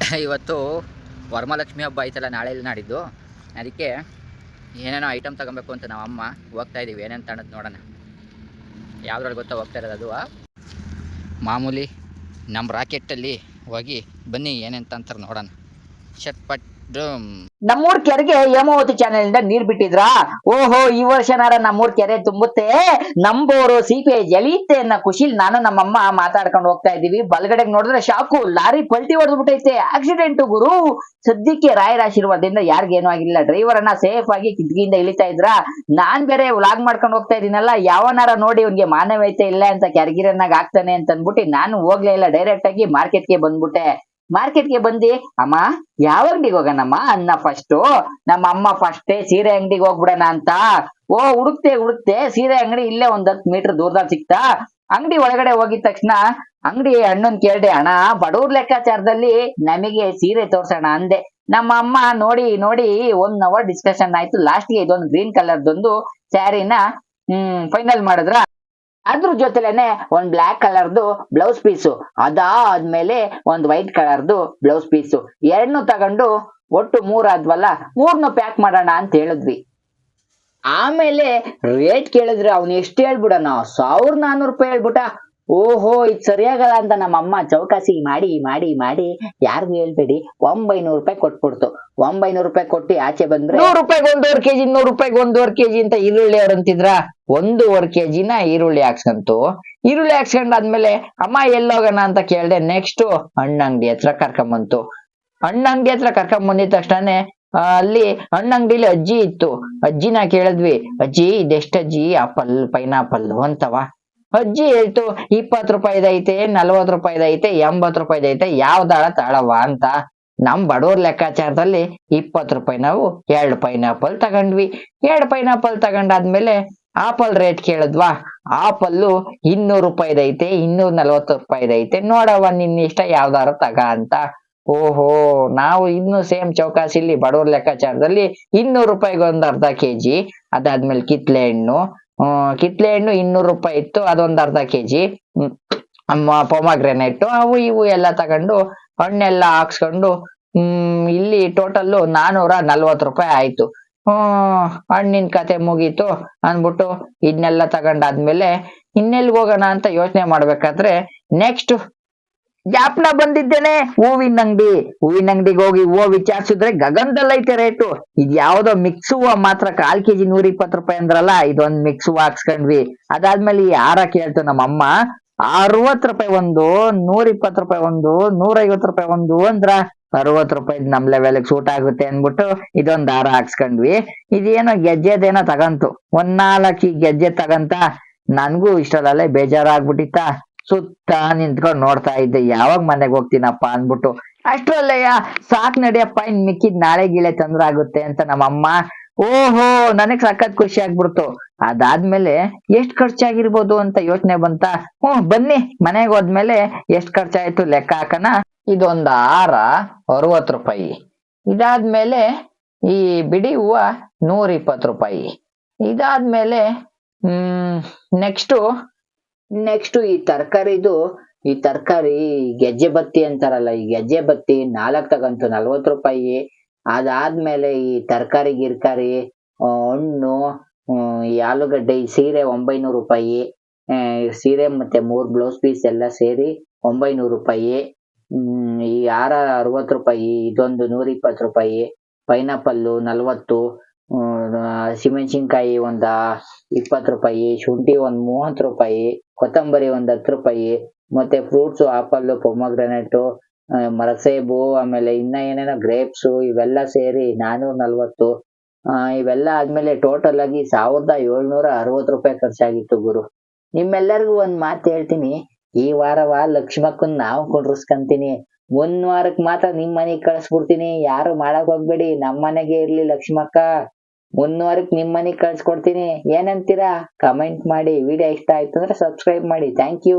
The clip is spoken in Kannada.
ಇವತ್ತು ವರಮಹಾಲಕ್ಷ್ಮಿ ಹಬ್ಬ ಐತಲ್ಲ, ನಾಳೆ ನಾಡಿದ್ದು. ಅದಕ್ಕೆ ಏನೇನೋ ಐಟಮ್ ತಗೊಬೇಕು ಅಂತ ನಾವು ಅಮ್ಮ ಹೋಗ್ತಾ ಇದ್ದೀವಿ ಏನೇನು ತಣ್ಣದು ನೋಡೋಣ. ಯಾವ್ದ್ರಲ್ಲಿ ಗೊತ್ತಾ ಹೋಗ್ತಾ ಇರೋದು ಅದು. ಮಾಮೂಲಿ ನಮ್ಮ ರಾಕೆಟ್ಟಲ್ಲಿ ಹೋಗಿ ಬನ್ನಿ, ಏನೇನು ತಂತಾರೆ ನೋಡೋಣ. ಶಟ್ಪಟ್ ಡುಮ್ ನಮ್ಮೂರ್ ಕೆರೆಗೆ ಹೇಮಾವತಿ ಚಾನೆಲ್ ಇಂದ ನೀರ್ ಬಿಟ್ಟಿದ್ರಾ? ಓಹೋ, ಈ ವರ್ಷನಾರ ನಮ್ಮೂರ್ ಕೆರೆ ತುಂಬುತ್ತೆ. ನಂಬೋರು ಸೀಪೆ ಜಲಿಯುತ್ತೆ ಅನ್ನೋ ಖುಷಿಲ್ ನಾನು ನಮ್ಮಮ್ಮ ಮಾತಾಡ್ಕೊಂಡು ಹೋಗ್ತಾ ಇದೀವಿ ಬಲಗಡೆಗೆ ನೋಡಿದ್ರೆ ಶಾಕು, ಲಾರಿ ಪಲ್ಟಿ ಹೊಡೆದ್ಬಿಟ್ಟೈತೆ ಆಕ್ಸಿಡೆಂಟ್ ಗುರು. ಸದ್ಯಕ್ಕೆ ರಾಯರ ಆಶೀರ್ವಾದದಿಂದ ಯಾರಿಗೇನು ಆಗಿಲ್ಲ. ಡ್ರೈವರ್ ಅನ್ನ ಸೇಫ್ ಆಗಿ ಕಿಟಕಿಯಿಂದ ಇಳಿತಾ ಇದ್ರ? ನಾನ್ ಬೇರೆ ವ್ಲಾಗ್ ಮಾಡ್ಕೊಂಡು ಹೋಗ್ತಾ ಇದೀನಲ್ಲ, ಯಾವನಾರ ನೋಡಿ ಅವ್ನಿಗೆ ಮಾನವೀಯತೆ ಇಲ್ಲ ಅಂತ ಕ್ಯಾರ್ಗಿರನ್ನಾಗ ಆಗ್ತಾನೆ ಅಂತ ಅನ್ಬಿಟ್ಟು ನಾನು ಹೋಗ್ಲೇ ಇಲ್ಲ. ಡೈರೆಕ್ಟ್ ಆಗಿ ಮಾರ್ಕೆಟ್ಗೆ ಬಂದ್ಬಿಟ್ಟೆ. ಮಾರ್ಕೆಟ್ಗೆ ಬಂದಿ, ಅಮ್ಮ, ಯಾವ ಅಂಗಡಿಗೆ ಹೋಗೋಣಮ್ಮ? ಅನ್ನ ಫಸ್ಟ್ ನಮ್ಮ ಅಮ್ಮ ಫಸ್ಟೇ ಸೀರೆ ಅಂಗಡಿಗೆ ಹೋಗ್ಬಿಡೋಣ ಅಂತ. ಓ ಹುಡುಕ್ತೆ ಹುಡುಕ್ತೆ ಸೀರೆ ಅಂಗಡಿ ಇಲ್ಲೇ ಒಂದ್ ಹತ್ತು ಮೀಟರ್ ದೂರದಲ್ಲಿ ಸಿಕ್ತಾ ಅಂಗಡಿ ಒಳಗಡೆ ಹೋಗಿದ ತಕ್ಷಣ ಅಂಗಡಿ ಅಣ್ಣನ್ ಕೇಳ್ದೆ, ಅಣ್ಣ, ಬಡವ್ರ ಲೆಕ್ಕಾಚಾರದಲ್ಲಿ ನಮಗೆ ಸೀರೆ ತೋರ್ಸೋಣ ಅಂದೆ. ನಮ್ಮ ಅಮ್ಮ ನೋಡಿ ನೋಡಿ ಒನ್ ಅವರ್ ಡಿಸ್ಕಷನ್ ಆಯ್ತು. ಲಾಸ್ಟ್ಗೆ ಇದೊಂದು ಗ್ರೀನ್ ಕಲರ್ದೊಂದು ಸ್ಯಾರಿನ ಹ್ಮ್ ಫೈನಲ್ ಮಾಡಿದ್ರ? ಅದ್ರ ಜೊತೆಲೇನೆ ಒಂದ್ ಬ್ಲಾಕ್ ಕಲರ್ದು ಬ್ಲೌಸ್ ಪೀಸು ಅದಾದ್ಮೇಲೆ ಒಂದ್ ವೈಟ್ ಕಲರ್ದು ಬ್ಲೌಸ್ ಪೀಸು ಎರಡ್ನು ತಗೊಂಡು ಒಟ್ಟು ಮೂರಾದ್ವಲ್ಲ ಮೂರ್ನು ಪ್ಯಾಕ್ ಮಾಡೋಣ ಅಂತ ಹೇಳಿದ್ವಿ. ಆಮೇಲೆ ರೇಟ್ ಕೇಳಿದ್ರೆ ಅವ್ನು ಎಷ್ಟು ಹೇಳ್ಬಿಡೋಣ? ಸಾವಿರ ನಾನೂರು ರೂಪಾಯಿ ಹೇಳ್ಬಿಟ್ಟ. ಓಹೋ, ಇದು ಸರಿಯಾಗಲ್ಲ ಅಂತ ನಮ್ಮಮ್ಮ ಚೌಕಾಸಿ ಮಾಡಿ ಮಾಡಿ ಮಾಡಿ ಯಾರಿಗೂ ಹೇಳ್ಬೇಡಿ. ಒಂಬೈನೂರು ರೂಪಾಯಿ ಕೊಟ್ಬಿಡ್ತು. ಒಂಬೈನೂರು ರೂಪಾಯಿ ಕೊಟ್ಟು ಆಚೆ ಬಂದ್ರೆ ನೂರು ರೂಪಾಯಿಗೆ ಒಂದೂವರೆ ಕೆಜಿ ನೂರು ರೂಪಾಯಿಗೆ ಒಂದೂವರೆ ಕೆಜಿ ಅಂತ ಈರುಳ್ಳಿ ಅವ್ರು ಅಂತಿದ್ರ? ಒಂದೂವರೆ ಕೆಜಿನ ಈರುಳ್ಳಿ ಹಾಕ್ಸ್ಕಂತು. ಈರುಳ್ಳಿ ಹಾಕ್ಸ್ಕೊಂಡಾದ್ಮೇಲೆ ಅಮ್ಮ, ಎಲ್ಲೋಗೋಣ ಅಂತ ಕೇಳ್ದೆ, ನೆಕ್ಸ್ಟ್ ಹಣ್ಣಂಗಡಿ ಹತ್ರ ಕರ್ಕೊಂಬಂತು. ಹಣ್ಣಂಗಡಿ ಹತ್ರ ಕರ್ಕೊಂಡ್ ಬಂದಿದ ತಕ್ಷಣನೇ ಅಲ್ಲಿ ಹಣ್ಣಂಗಡಿಲಿ ಅಜ್ಜಿ ಇತ್ತು. ಅಜ್ಜಿನ ಕೇಳಿದ್ವಿ, ಅಜ್ಜಿ ಇದೆಷ್ಟಜ್ಜಿ ಆಪಲ್, ಪೈನಾಪಲ್ ಅಂತವ. ಅಜ್ಜಿ ಹೇಳ್ತು, ಇಪ್ಪತ್ತು ರೂಪಾಯಿದೈತೆ ನಲ್ವತ್ ರೂಪಾಯಿದೈತೆ ಎಂಬತ್ ರೂಪಾಯಿದೈತೆ ಯಾವ್ದಾಳ ತಾಳವ ಅಂತ. ನಮ್ ಬಡವ್ರ ಲೆಕ್ಕಾಚಾರದಲ್ಲಿ ಇಪ್ಪತ್ತು ರೂಪಾಯಿ ನಾವು ಎರಡು ಪೈನಾಪಲ್ ತಗೊಂಡ್ವಿ. ಎರಡು ಪೈನಾಪಲ್ ತಗೊಂಡಾದ್ಮೇಲೆ ಆಪಲ್ ರೇಟ್ ಕೇಳಿದ್ವಾ? ಆಪಲ್ಲು ಇನ್ನೂರು ರೂಪಾಯಿದೈತೆ ಇನ್ನೂರ ನಲ್ವತ್ತು ರೂಪಾಯಿದೈತೆ ನೋಡವ್ವ, ನಿನ್ನ ಇಷ್ಟ ಯಾವ್ದಾರು ತಗ ಅಂತ. ಓಹೋ, ನಾವು ಇನ್ನು ಸೇಮ್ ಚೌಕಾಸಿಲಿ ಬಡವ್ರ ಲೆಕ್ಕಾಚಾರದಲ್ಲಿ ಇನ್ನೂರು ರೂಪಾಯಿಗೆ ಒಂದ್ ಅರ್ಧ ಕೆಜಿ. ಅದಾದ್ಮೇಲೆ ಕಿತ್ಲೆ ಹಣ್ಣು. ಹ್ಮ್, ಕಿತ್ಲೆ ಹಣ್ಣು ಇನ್ನೂರು ರೂಪಾಯಿ ಇತ್ತು, ಅದೊಂದ್ ಅರ್ಧ ಕೆಜಿ. ಪೊಮಾಗ್ರೆನೇಟ್ ಅವು ಇವು ಎಲ್ಲ ತಗೊಂಡು ಹಣ್ಣೆಲ್ಲ ಹಾಕ್ಸ್ಕೊಂಡು, ಹ್ಮ್, ಇಲ್ಲಿ ಟೋಟಲ್ ನಾನೂರ ನಲ್ವತ್ ರೂಪಾಯಿ ಆಯ್ತು. ಹ್ಮ್, ಹಣ್ಣಿನ ಕತೆ ಮುಗೀತು ಅಂದ್ಬಿಟ್ಟು ಇದನ್ನೆಲ್ಲ ತಗೊಂಡಾದ್ಮೇಲೆ ಇನ್ನೆಲ್ಲಿ ಹೋಗೋಣ ಅಂತ ಯೋಚನೆ ಮಾಡ್ಬೇಕಾದ್ರೆ ನೆಕ್ಸ್ಟ್ ಜಾಪ್ನ ಬಂದಿದ್ದೇನೆ, ಹೂವಿನ ಅಂಗಡಿ. ಹೂವಿನ ಅಂಗಡಿಗೆ ಹೋಗಿ ಹೂವು ವಿಚಾರಿಸಿದ್ರೆ ಗಗನದಲ್ಲೈತೆ ರೇಟು ಇದು ಯಾವ್ದೋ ಮಿಕ್ಸ್ ಹೂವು ಮಾತ್ರ ಕಾಲ್ ಕೆಜಿ ನೂರ ಇಪ್ಪತ್ತು ರೂಪಾಯಿ ಅಂದ್ರಲ್ಲ, ಇದೊಂದ್ ಮಿಕ್ಸ್ ಹೂವು ಹಾಕ್ಸ್ಕೊಂಡ್ವಿ. ಅದಾದ್ಮೇಲೆ ಯಾರ ಕೇಳ್ತು ನಮ್ಮಮ್ಮ ಅರವತ್ ರೂಪಾಯಿ ಒಂದು ನೂರ ಇಪ್ಪತ್ ರೂಪಾಯಿ ಒಂದು ನೂರ ಐವತ್ ರೂಪಾಯಿ ಒಂದು ಅಂದ್ರ ಅರವತ್ ರೂಪಾಯಿ ನಮ್ ಲೆವೆಲ್ ಸೂಟ್ ಆಗುತ್ತೆ ಅನ್ಬಿಟ್ಟು ಇದೊಂದ್ ದಾರ ಹಾಕ್ಸ್ಕೊಂಡ್ವಿ. ಇದೇನೋ ಗೆಜ್ಜೆದೇನೋ ತಗಂತು. ಒಂದ್ ನಾಲ್ಕು ಗೆಜ್ಜೆ ತಗಂತ ನನ್ಗೂ ಇಷ್ಟದಲ್ಲೇ ಬೇಜಾರಾಗ್ಬಿಟ್ಟಿತ್ತ. ಸುತ್ತ ನಿಂತ್ಕೊಂಡ್ ನೋಡ್ತಾ ಇದ್ದೆ. ಯಾವಾಗ ಮನೆಗೆ ಹೋಗ್ತೀನಪ್ಪ ಅನ್ಬಿಟ್ಟು ಅಷ್ಟರಲ್ಲಯ್ಯ ಸಾಕ್ ನಡಿಯಪ್ಪ, ಇನ್ ಮಿಕ್ಕಿದ್ ನಾಳೆ ಗೀಳೆ ತೊಂದ್ರೆ ಆಗುತ್ತೆ ಅಂತ ನಮ್ಮಮ್ಮ, ಓಹೋ, ನನಗ್ ಸಖತ್ ಖುಷಿ ಆಗ್ಬಿಡ್ತು. ಅದಾದ್ಮೇಲೆ ಎಷ್ಟ್ ಖರ್ಚಾಗಿರ್ಬೋದು ಅಂತ ಯೋಚನೆ ಬಂತ? ಹ್ಮ್ ಬನ್ನಿ, ಮನೆಗೆ ಹೋದ್ಮೇಲೆ ಎಷ್ಟ್ ಖರ್ಚಾಯ್ತು ಲೆಕ್ಕ ಹಾಕಣ. ಇದೊಂದ್ ಆರ ಅರವತ್ ರೂಪಾಯಿ. ಇದಾದ್ಮೇಲೆ ಈ ಬಿಡಿ ಹೂವ ನೂರ ಇಪ್ಪತ್ ರೂಪಾಯಿ. ಇದಾದ್ಮೇಲೆ, ಹ್ಮ್, ನೆಕ್ಸ್ಟ್ ನೆಕ್ಸ್ಟ್ ಈ ತರಕಾರಿದು, ಈ ತರಕಾರಿ ಗೆಜ್ಜೆ ಬತ್ತಿ ಅಂತಾರಲ್ಲ, ಈ ಗೆಜ್ಜೆ ಬತ್ತಿ ನಾಲ್ಕ್ ತಗಂತು ನಲ್ವತ್ ರೂಪಾಯಿ. ಅದಾದ್ಮೇಲೆ ಈ ತರಕಾರಿ, ಗಿರ್ಕಾರಿ, ಹಣ್ಣು ಈ ಆಲೂಗಡ್ಡೆ ಈ ಸೀರೆ ಒಂಬೈನೂರು ರೂಪಾಯಿ ಸೀರೆ ಮತ್ತೆ ಮೂರು ಬ್ಲೌಸ್ ಪೀಸ್ ಎಲ್ಲ ಸೇರಿ ಒಂಬೈನೂರು ರೂಪಾಯಿ ಈ ಹಾರ ಅರವತ್ತು ರೂಪಾಯಿ ಇದೊಂದು ನೂರ ಇಪ್ಪತ್ತು ರೂಪಾಯಿ ಪೈನಾಪಲ್ಲು ನಲವತ್ತು ಹ್ಮ್, ಒಂದು ಇಪ್ಪತ್ತು ರೂಪಾಯಿ ಶುಂಠಿ ಒಂದು ಮೂವತ್ತು ರೂಪಾಯಿ ಕೊತ್ತಂಬರಿ ಒಂದು ಹತ್ತು ರೂಪಾಯಿ ಮತ್ತೆ ಫ್ರೂಟ್ಸ್ ಆಪಲ್ ಪೊಮಗ್ರನೇಟು ಮರಸೇಬು ಆಮೇಲೆ ಇನ್ನ ಏನೇನೋ ಗ್ರೇಪ್ಸು ಇವೆಲ್ಲ ಸೇರಿ ನಾನೂರ ನಲವತ್ತು ಇವೆಲ್ಲ ಆದ್ಮೇಲೆ ಟೋಟಲ್ ಆಗಿ ಸಾವಿರದ ಏಳ್ನೂರ ಅರವತ್ತು ರೂಪಾಯಿ ಖರ್ಚಾಗಿತ್ತು ಗುರು. ನಿಮ್ಮೆಲ್ಲರಿಗೂ ಒಂದ್ ಮಾತು ಹೇಳ್ತೀನಿ. ಈ ವಾರವ ಲಕ್ಷ್ಮಕ್ಕನ್ ನಾವು ಕುಂಡ್ರಸ್ಕಂತೀನಿ. ಒಂದ್ ವಾರಕ್ ಮಾತ್ರ ನಿಮ್ ಮನೆಗ್ ಕಳ್ಸ್ಬಿಡ್ತೀನಿ. ಯಾರು ಮಾಡಕ್ ಹೋಗ್ಬೇಡಿ. ನಮ್ ಮನೆಗೆ ಇರ್ಲಿ ಲಕ್ಷ್ಮಕ್ಕ. ಒಂದ್ ವಾರಕ್ ನಿಮ್ ಮನೆಗ್ ಕಳ್ಸ್ಕೊಡ್ತೀನಿ. ಏನಂತೀರಾ? ಕಮೆಂಟ್ ಮಾಡಿ. ವಿಡಿಯೋ ಇಷ್ಟ ಆಯ್ತು ಅಂದ್ರೆ ಸಬ್ಸ್ಕ್ರೈಬ್ ಮಾಡಿ. Thank you